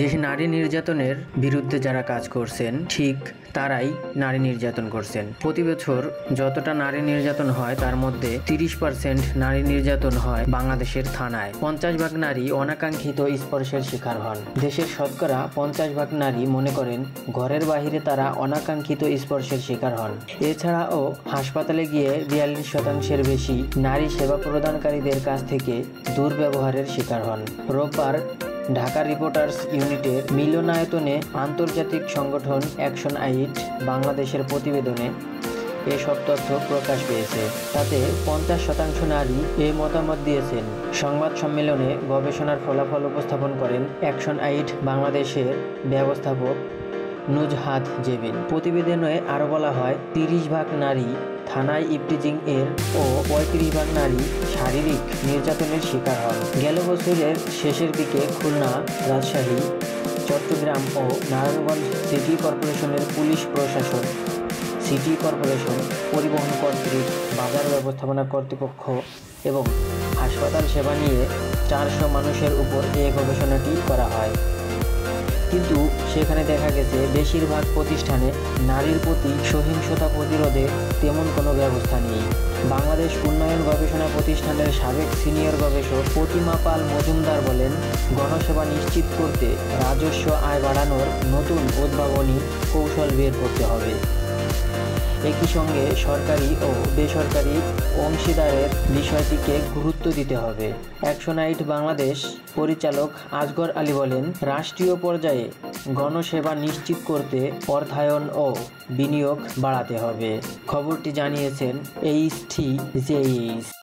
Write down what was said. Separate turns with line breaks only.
দেশে নারী নির্যাতনের বিরুদ্ধে যারা কাজ করছেন, ঠিক তারাই নারী নির্যাতন করছেন। প্রতি বছর যতটা নারী নির্যাতন হয়, তার মধ্যে তিরিশ পার্সেন্ট নারী নির্যাতন হয় বাংলাদেশের থানায়। পঞ্চাশ ভাগ নারী অনাকাঙ্ক্ষিত স্পর্শের শিকার হন। দেশের শতকরা পঞ্চাশ ভাগ নারী মনে করেন, ঘরের বাহিরে তারা অনাকাঙ্ক্ষিত স্পর্শের শিকার হন। এছাড়াও হাসপাতালে গিয়ে বিয়াল্লিশ শতাংশের বেশি নারী সেবা প্রদানকারীদের কাছ থেকে দুর্ব্যবহারের শিকার হন। রোববার ঢাকা রিপোর্টার্স ইউনিটের মিলনায়তনে আন্তর্জাতিক সংগঠন অ্যাকশন আইট বাংলাদেশের প্রতিবেদনে এসব তথ্য প্রকাশ পেয়েছে। তাতে পঞ্চাশ শতাংশ নারী এ মতামত দিয়েছেন। সংবাদ সম্মেলনে গবেষণার ফলাফল উপস্থাপন করেন অ্যাকশন আইড বাংলাদেশের ব্যবস্থাপক নুজহাত জেবিন। প্রতিবেদনে আরও বলা হয়, তিরিশ ভাগ নারী থানায় ইপটিজিং এর ও পঁয়ত্রিশ ভাগ নারী শারীরিক নির্যাতনের শিকার হন। গেল বছরের শেষের দিকে খুলনা, রাজশাহী, চট্টগ্রাম ও নারায়ণগঞ্জ সিটি কর্পোরেশনের পুলিশ প্রশাসন, সিটি কর্পোরেশন পরিবহন কর্তৃক বাজার ব্যবস্থাপনা কর্তৃপক্ষ এবং হাসপাতাল সেবা নিয়ে চারশো মানুষের উপর এ গবেষণাটি করা হয়। কিন্তু সেখানে দেখা গেছে, বেশিরভাগ প্রতিষ্ঠানে নারীর প্রতি সহিংসতা প্রতিরোধে তেমন কোনো ব্যবস্থা নেই। বাংলাদেশ উন্নয়ন গবেষণা প্রতিষ্ঠানের সাবেক সিনিয়র গবেষক প্রতিমা পাল মজুমদার বলেন, গণসেবা নিশ্চিত করতে রাজস্ব আয় বাড়ানোর নতুন উদ্ভাবনী কৌশল বের করতে হবে। একই সঙ্গে সরকারি ও বেসরকারি অংশীদারের বিষয়টিকে গুরুত্ব দিতে হবে। অ্যাকশনাইট বাংলাদেশ পরিচালক আজগর আলী বলেন, রাষ্ট্রীয় পর্যায়ে গণসেবা নিশ্চিত করতে অর্থায়ন ও বিনিয়োগ বাড়াতে হবে। খবরটি জানিয়েছেন এইচ টি জেইচ